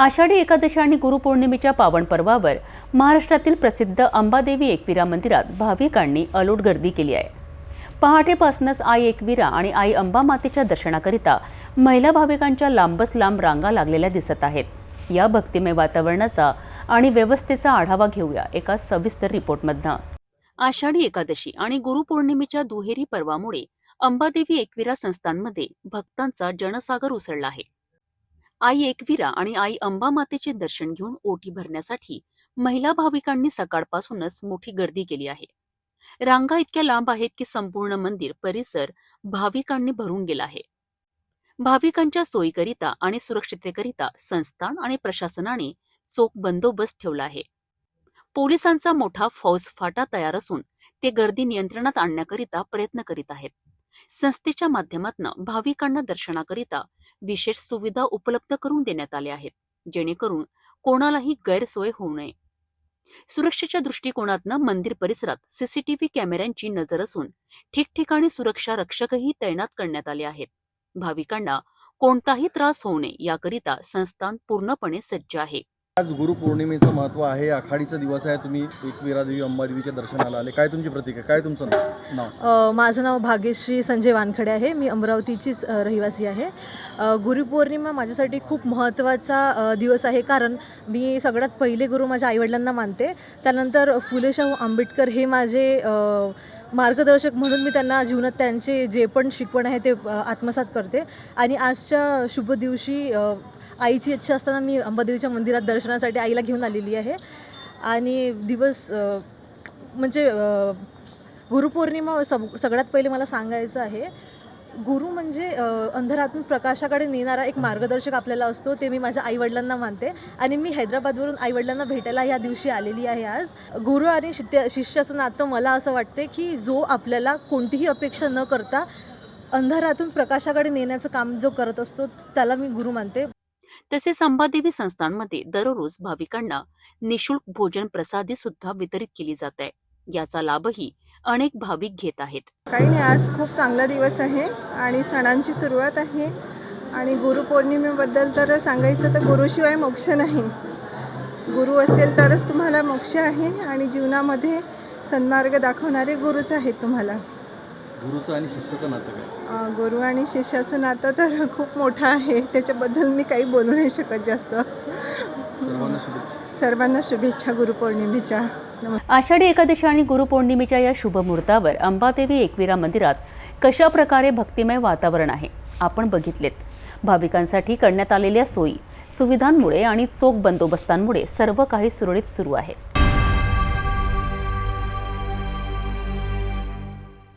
आषाढी एकादशी आणि गुरुपौर्णिमेच्या पावन पर्वावर महाराष्ट्रातील प्रसिद्ध अंबादेवी एकविरा मंदिरात भाविकांनी अलोट गर्दी केली आहे. पहाटेपासूनच आई एकविरा आणि आई अंबा मातेच्या दर्शनाकरिता महिला भाविकांच्या लांबच लांब रांगा लागलेल्या दिसत आहेत. या भक्तिमय वातावरणाचा आणि व्यवस्थेचा आढावा घेऊया एका सविस्तर रिपोर्टमधनं. आषाढी एकादशी आणि गुरुपौर्णिमेच्या दुहेरी पर्वामुळे अंबादेवी एकविरा संस्थांमध्ये भक्तांचा जनसागर उसळला आहे. आई एकविरा आणि आई अंबामातेचे दर्शन घेऊन ओटी भरण्यासाठी महिला भाविकांनी सकाळपासूनच मोठी गर्दी केली आहे. रांगा इतक्या लांब आहेत की संपूर्ण मंदिर परिसर भाविकांनी भरून गेला आहे. भाविकांच्या सोयीकरिता आणि सुरक्षिततेकरिता संस्थान आणि प्रशासनाने चोख बंदोबस्त ठेवला आहे. पोलिसांचा मोठा फौजफाटा तयार असून ते गर्दी नियंत्रणात आणण्याकरिता प्रयत्न करीत आहेत. संस्थेच्या माध्यमातून भाविकांना दर्शनाकरिता विशेष सुविधा उपलब्ध करून देण्यात आल्या आहेत जेणेकरून कोणालाही गैरसोय होऊ नये. सुरक्षेच्या दृष्टिकोनातनं मंदिर परिसरात सीसीटीव्ही कॅमेऱ्यांची नजर असून ठिकठिकाणी सुरक्षा रक्षकही तैनात करण्यात आले आहेत. भाविकांना कोणताही त्रास होऊ नये याकरिता संस्थान पूर्णपणे सज्ज आहे. आज गुरुपौर्णिमेचं महत्त्व आहे आखाडीचा दिवस आहे तुम्ही एकविरा देवी अंबादेवीच्या दर्शनाला आले. काय तुमची प्रतिक्रिया काय तुमचं नाव. अ, माझं नाव भाग्यश्री संजय वानखडे आहे. मी अमरावतीचीच अ, रहिवासी आहे. अ, गुरुपौर्णिमा माझ्यासाठी खूप महत्त्वाचा अ, दिवस आहे. कारण मी सगळ्यात पहिले गुरु माझ्या आईवडिलांना मानते. त्यानंतर फुले शाहू आंबेडकर हे माझे अ, मार्गदर्शक म्हणून मी त्यांना जीवनात त्यांचे जे पण शिकवण आहे ते अ, आत्मसात करते. आणि आजच्या शुभ दिवशी अ, आईची इच्छा असताना मी अंबादेवीच्या मंदिरात दर्शनासाठी आईला घेऊन आलेली आहे. आणि दिवस म्हणजे गुरुपौर्णिमा सग सगळ्यात पहिले मला सांगायचं आहे गुरु म्हणजे अंधारातून प्रकाशाकडे नेणारा एक मार्गदर्शक आपल्याला असतो ते मी माझ्या आईवडिलांना मानते. आणि मी हैदराबादवरून आईवडिलांना भेटायला ह्या दिवशी आलेली आहे आज. गुरु आणि शित्य शिष्याचं नातं मला असं वाटते की जो आपल्याला कोणतीही अपेक्षा न करता अंधारातून प्रकाशाकडे नेण्याचं काम जो करत असतो त्याला मी गुरु मानते. तसेच अंबादेवी संस्थांमध्ये दररोज भाविकांना निशुल्क भोजन प्रसादी सुद्धा वितरित केली जात. आहे याचा लाभही अनेक भाविक घेत आहेत. काही नाही आज खूप चांगला दिवस आहे आणि सणांची सुरुवात आहे आणि गुरुपौर्णिमेबद्दल तर सांगायचं तर गुरुशिवाय मोक्ष नाही. गुरु असेल तरच तुम्हाला मोक्ष आहे आणि जीवनामध्ये सन्मार्ग दाखवणारे गुरुच आहेत तुम्हाला. गुरुचं आणि शिष्याचं नातं काय? गुरु आणि शिष्याचं नातं तर खूप मोठं आहे. त्याच्याबद्दल मी काही बोलू नाही शकत जास्त. सर्वांना शुभेच्छा. सर्वांना शुभेच्छा गुरुपौर्णिमेच्या आषाढी एकादशी आणि गुरुपौर्णिमेच्या या शुभमुहूर्तावर अंबादेवी एकविरा मंदिरात कशा प्रकारे भक्तिमय वातावरण आहे आपण बघितलेत. भाविकांसाठी करण्यात आलेल्या सोयी सुविधांमुळे आणि चोख बंदोबस्तांमुळे सर्व काही सुरळीत सुरू आहे.